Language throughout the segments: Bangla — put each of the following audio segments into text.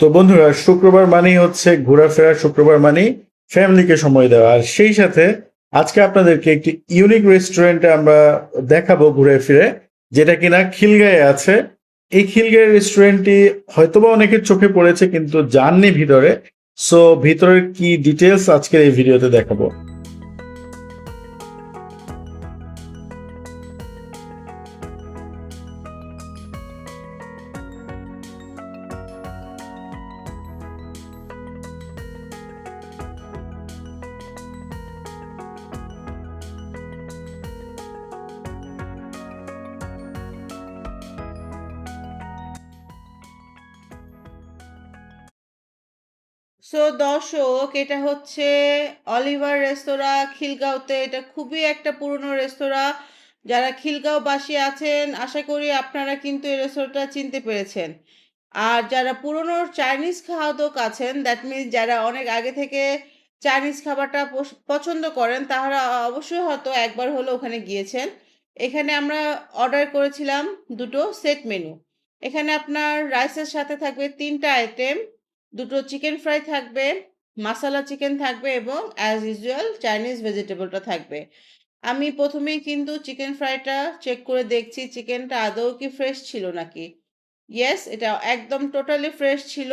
তো বন্ধুরা, শুক্রবার মানেই হচ্ছে ঘোরাফেরা, শুক্রবার মানেই ফ্যামিলিকে সময় দেওয়া। আর সেই সাথে আজকে আপনাদেরকে একটি ইউনিক রেস্টুরেন্টে আমরা দেখাবো ঘুরে ফিরে, যেটা কিনা খিলগাঁয়ে আছে। এই খিলগাঁয়ের রেস্টুরেন্টটি হয়তোবা অনেকের চোখে পড়েছে, কিন্তু জাননি ভিতরে। সো ভিতরের কি ডিটেলস আজকের এই ভিডিওতে দেখাবো। সো দর্শক, এটা হচ্ছে অলিভার রেস্তোরাঁ খিলগাঁওতে। এটা খুবই একটা পুরনো রেস্তোরাঁ যারা খিলগাঁওবাসী আছেন, আশা করি আপনারা কিন্তু এই রেস্তোরাঁটা চিনতে পেরেছেন। আর যারা পুরনো চাইনিজ খাওয়াদক আছেন দ্যাট মিনস যারা অনেক আগে থেকে চাইনিজ খাবারটা পছ- পছন্দ করেন তারা অবশ্যই হয়তো একবার হলো ওখানে গিয়েছেন। এখানে আমরা অর্ডার করেছিলাম দুটো সেট মেনু এখানে আপনার রাইসের সাথে থাকবে তিনটা আইটেম দুটো চিকেন ফ্রাই থাকবে মাসালা চিকেন থাকবে এবং অ্যাজ ইউজুয়াল চাইনিজ ভেজিটেবলটা থাকবে। আমি প্রথমেই কিন্তু চিকেন ফ্রাইটা চেক করে দেখছি চিকেনটা আদৌ কি ফ্রেশ ছিল নাকি? ইয়েস এটা একদম টোটালি ফ্রেশ ছিল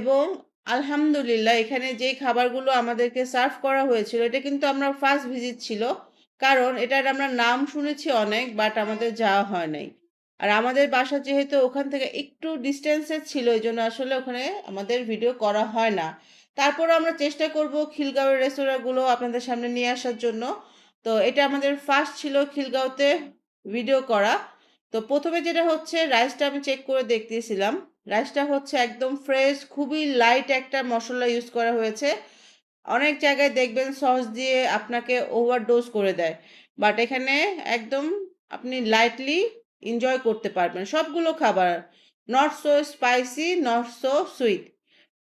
এবং আলহামদুলিল্লাহ এখানে যেই খাবারগুলো আমাদেরকে সার্ভ করা হয়েছিল, এটা কিন্তু আমরা ফার্স্ট ভিজিট ছিল। কারণ এটার আমরা নাম শুনেছি অনেক বাট আমাদের যাওয়া হয় নাই। আর আমাদের বাসা যেহেতু ওখান থেকে একটু ডিস্টেন্সে ছিল, এই জন্য আসলে ওখানে আমাদের ভিডিও করা হয় না। তারপর আমরা চেষ্টা করব খিলগাঁওয়ের রেস্তোরাঁগুলো আপনাদের সামনে নিয়ে আসার জন্য। তো এটা আমাদের ফার্স্ট ছিল খিলগাঁওতে ভিডিও করা। তো প্রথমে যেটা হচ্ছে রাইসটা আমি চেক করে দেখতেছিলাম। রাইসটা হচ্ছে একদম ফ্রেশ খুবই লাইট একটা মশলা ইউজ করা হয়েছে। অনেক জায়গায় দেখবেন সস দিয়ে আপনাকে ওভারডোজ করে দেয়। বাট এখানে একদম আপনি লাইটলি এনজয় করতে পারবেন। সবগুলো খাবার not so spicy not so sweet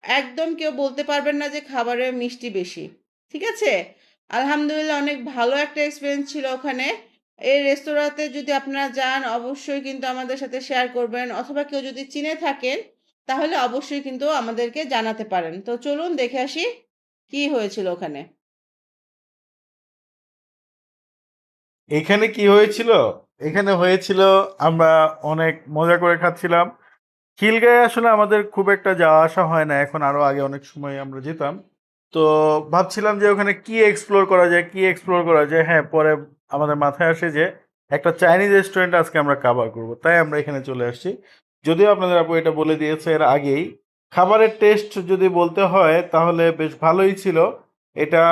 একদম কেউ বলতে পারবেন না যে খাবারে মিষ্টি বেশি। ঠিক আছে? আলহামদুলিল্লাহ অনেক ভালো একটা এক্সপিরিয়েন্স ছিল ওখানে। এই রেস্তোরাঁতে যদি আপনারা যান, অবশ্যই কিন্তু আমাদের সাথে শেয়ার করবেন। অথবা কেউ যদি চিনে থাকেন, তাহলে অবশ্যই কিন্তু আমাদেরকে জানাতে পারেন। তো চলুন দেখে আসি কি হয়েছিল ওখানে। এখানে কি হয়েছিল? এখানে হয়েছিল, আমরা অনেক মজা করে খাচ্ছিলাম। খিলগাঁয়ে আসলে আমাদের খুব একটা যাওয়া আসা হয় না, এখন আরও আগে অনেক সময় আমরা যেতাম। তো ভাবছিলাম যে ওখানে কি এক্সপ্লোর করা যায়, কি এক্সপ্লোর করা যায় হ্যাঁ পরে আমাদের মাথায় আসে যে একটা চাইনিজ রেস্টুরেন্ট আজকে আমরা কাভার করব, তাই আমরা এখানে চলে আসছি। যদিও আপনাদের আপু এটা বলে দিয়েছে এর আগেই। খাবারের টেস্ট যদি বলতে হয়, তাহলে বেশ ভালোই ছিল। এটা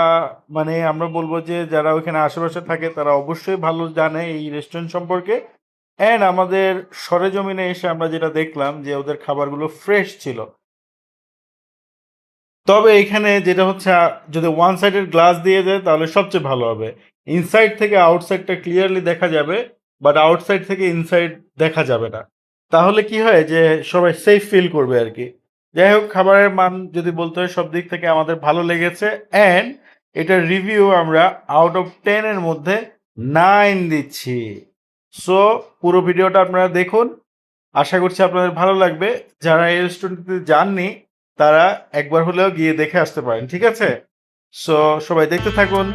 মানে আমরা বলব যে যারা ওইখানে আশেপাশে থাকে, তারা অবশ্যই ভালো জানে এই রেস্টুরেন্ট সম্পর্কে। অ্যান্ড আমাদের সরেজমিনে এসে আমরা যেটা দেখলাম যে ওদের খাবারগুলো ফ্রেশ ছিল। তবে এখানে যেটা হচ্ছে, যদি ওয়ান সাইডের গ্লাস দিয়ে দেয়, তাহলে সবচেয়ে ভালো হবে। ইনসাইড থেকে আউটসাইডটা ক্লিয়ারলি দেখা যাবে বাট আউটসাইড থেকে ইনসাইড দেখা যাবে না। তাহলে কি হয় যে সবাই সেফ ফিল করবে আর কি। যাই হোক খাবারের মান যদি বলতে হয় সব দিক থেকে আমাদের ভালো লেগেছে অ্যান্ড এটার রিভিউ আমরা আউট অফ টেনের মধ্যে নাইন দিচ্ছি। সো পুরো ভিডিওটা আপনারা দেখুন। আশা করছি আপনাদের ভালো লাগবে। যারা এই রেস্টুরেন্টে যাননি, তারা একবার হলেও গিয়ে দেখে আসতে পারেন, ঠিক আছে? সো সবাই দেখতে থাকুন।